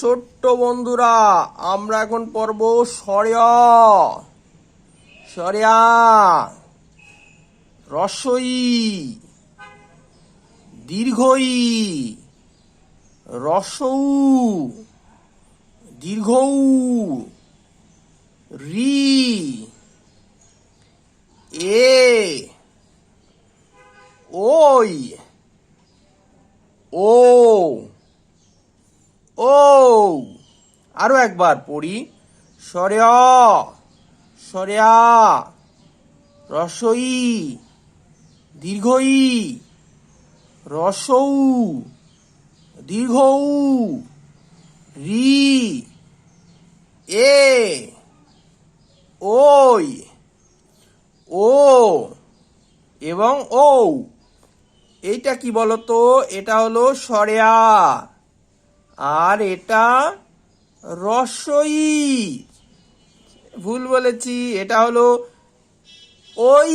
ছোট্ট বন্ধুরা, আমরা এখন পড়ব সরিয়া। সরিয়া রসই দীর্ঘই রসৌ, দীর্ঘৌ, রি, এ ওই ও ও আরও একবার পড়ি। সরেয়া রসই দীর্ঘই রসৌ, দীর্ঘৌ, রি, এ, ওই, ও এবং ও এইটা কি বলতো? এটা হলো সরেয়া। আর এটা রসই। ভুল বলেছি এটা হলো ওই